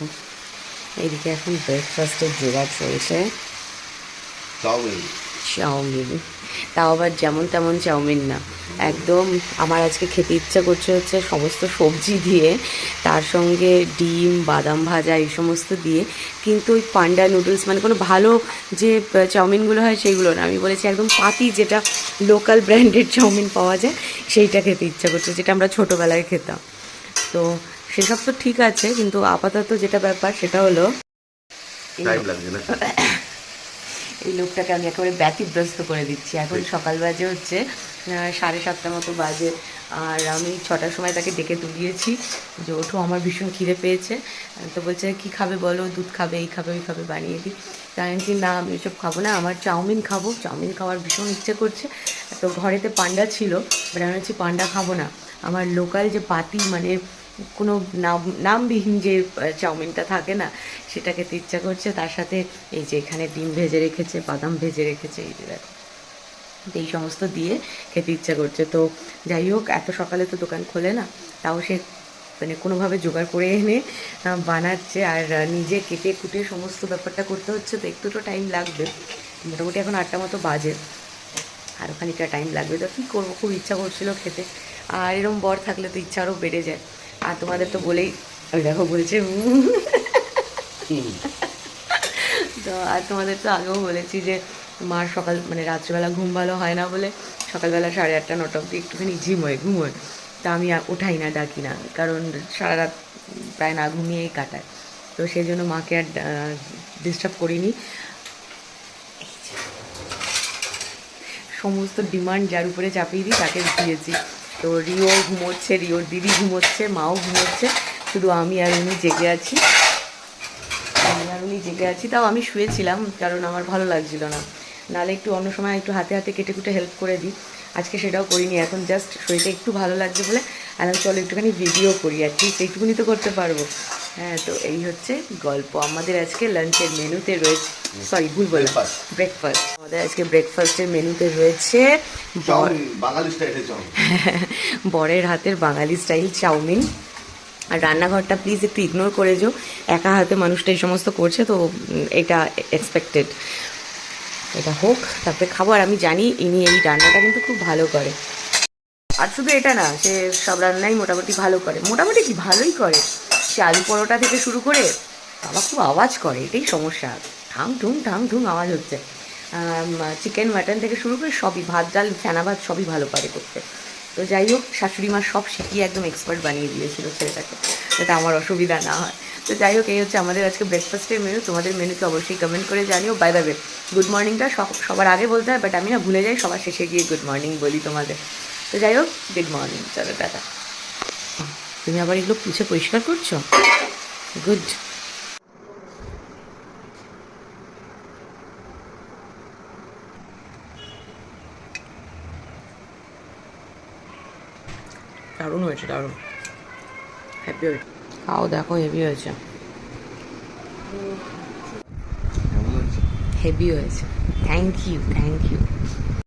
দেখো এইদিকে এখন ব্রেকফাস্টের জোগাড় চলছে। Chow mein? Chow mein. তাও আবার যেমন তেমন চাউমিন না। একদম আমার আজকে খেতে ইচ্ছা করছে হচ্ছে সমস্ত সবজি দিয়ে তার সঙ্গে ডিম বাদাম ভাজা এই সমস্ত দিয়ে। কিন্তু ওই পান্ডা নুডলস মানে কোনো ভালো যে চাউমিনগুলো হয় সেইগুলো না। আমি বলেছি একদম পাতি যেটা লোকাল ব্র্যান্ডেড চাউমিন পাওয়া যায় সেইটা খেতে ইচ্ছা করছে যেটা আমরা ছোটোবেলায় খেতাম। তো সেসব তো ঠিক আছে কিন্তু আপাতত যেটা ব্যাপার সেটা হলো এই লোকটাকে আমি একেবারে ব্যতিব্যস্ত করে দিচ্ছি। এখন সকাল বাজে হচ্ছে সাড়ে সাতটা মতো বাজে আর আমি ছটার সময় তাকে ডেকে তুলিয়েছি যে ওঠো আমার ভীষণ খিদে পেয়েছে। তো বলছে কি খাবে বলো? দুধ খাবে এই খাবে ওই খাবে বানিয়ে দিই জানেন কি না আমি এসব খাব না আমার চাউমিন খাব। চাউমিন খাওয়ার ভীষণ ইচ্ছে করছে। তো ঘরেতে পান্ডা ছিল বাট আমি হচ্ছে পান্ডা খাব না। আমার লোকাল যে পাতি মানে কোনো নাম নামবিহীন যে চাউমিনটা থাকে না সেটা খেতে ইচ্ছা করছে। তার সাথে এই যে এখানে ডিম ভেজে রেখেছে, বাদাম ভেজে রেখেছে, এই যে দেখো। এই সমস্ত দিয়ে খেতে ইচ্ছা করছে। তো যাই হোক, এত সকালে তো দোকান খোলে না, তাও সে মানে কোনোভাবে জোগাড় করে এনে বানাচ্ছে। আর নিজে কেটে কুটে সমস্ত ব্যাপারটা করতে হচ্ছে, তো একটু তো টাইম লাগবে। মোটামুটি এখন আটটা মতো বাজে। আর খানিকটা টাইম লাগবে। তো কী করব? খুব ইচ্ছা করছিল খেতে। আর এরকম বর থাকলে তো ইচ্ছা আরও বেড়ে যায়। আর তোমাদের তো বলেই ওই দেখো বলছে তো আর তোমাদের তো আগেও বলেছি যে মার সকাল মানে রাত্রিবেলা ঘুম ভালো হয় না বলে সকালবেলা সাড়ে আটটা নটা অব্দি একটুখানি ঝিমোয় ঘুমোয়। তা আমি আর ওঠাই না ডাকি না কারণ সারা রাত প্রায় না ঘুমিয়েই কাটায়। তো সেই জন্য মাকে আর ডিস্টার্ব করিনি। সমস্ত ডিমান্ড যার উপরে চাপিয়ে দিই তাকে দিয়েছি। তো রিও ঘুমোচ্ছে, রিওর দিদি ঘুমোচ্ছে, মাও ঘুমোচ্ছে। শুধু আমি আর উনি জেগে আছি। আমি আর উনি জেগে আছি, তাও আমি শুয়েছিলাম, কারণ আমার ভালো লাগছিল না। নালে একটু অন্য সময় একটু হাতে হাতে কেটে কুটে হেল্প করে দিই। আজকে সেটাও করিনি, এখন জাস্ট শরীরটা একটু ভালো লাগছে বলে। আমি চলো একটুখানি ভিডিও করি আর ঠিক এইটুকুনি তো করতে পারব। হ্যাঁ তো এই হচ্ছে গল্প। আমাদের আজকে লাঞ্চের মেনুতে রয়েছে সরি ভুল বললাম। ব্রেকফাস্ট আমাদের আজকে ব্রেকফাস্টের মেনুতে রয়েছে বরের হাতের বাঙালি স্টাইল চাউমিন। আর রান্নাঘরটা প্লিজ একটু ইগনোর করে যাও। একা হাতে মানুষটা এই সমস্ত করছে তো এটা এক্সপেক্টেড এটা হোক তারপরে খাব। আর আমি জানি ইনি এই রান্নাটা কিন্তু খুব ভালো করে। আর শুধু এটা না সে সব রান্নাই মোটামুটি ভালো করে। মোটামুটি কি? ভালোই করে। সে আলু পরোটা থেকে শুরু করে বাবা খুব আওয়াজ করে, এটাই সমস্যা। ঠাং ঠুং ঠাং ঠুং আওয়াজ হচ্ছে। চিকেন মাটন থেকে শুরু করে সবই ভাত, ডাল, ফেনা ভাত সবই ভালো পারে করতে। তো যাই হোক, শাশুড়ি মা সব শিখিয়ে একদম এক্সপার্ট বানিয়ে দিয়েছিল ছেলেটাকে, যাতে আমার অসুবিধা না হয়। তো যাই হোক, এই হচ্ছে আমাদের আজকে ব্রেকফাস্টের মেনু তোমাদের মেনুকে অবশ্যই কমেন্ট করে জানিও। বাই দ্য ওয়ে গুড মর্নিংটা সবার আগে বলতে হয় বাট আমি না ভুলে যাই, সবার শেষে গিয়ে গুড মর্নিং বলি তোমাদের। তো যাই হোক গুড মর্নিং চলো, টাটা। তুমি আবার এগুলো পুছে পরিষ্কার করছ? গুড দারুণ হয়েছে, দারুণ। হ্যাপি হয়েছে। খাও, দেখো হেভি হয়েছে। হেভি হয়েছে। Thank you thank you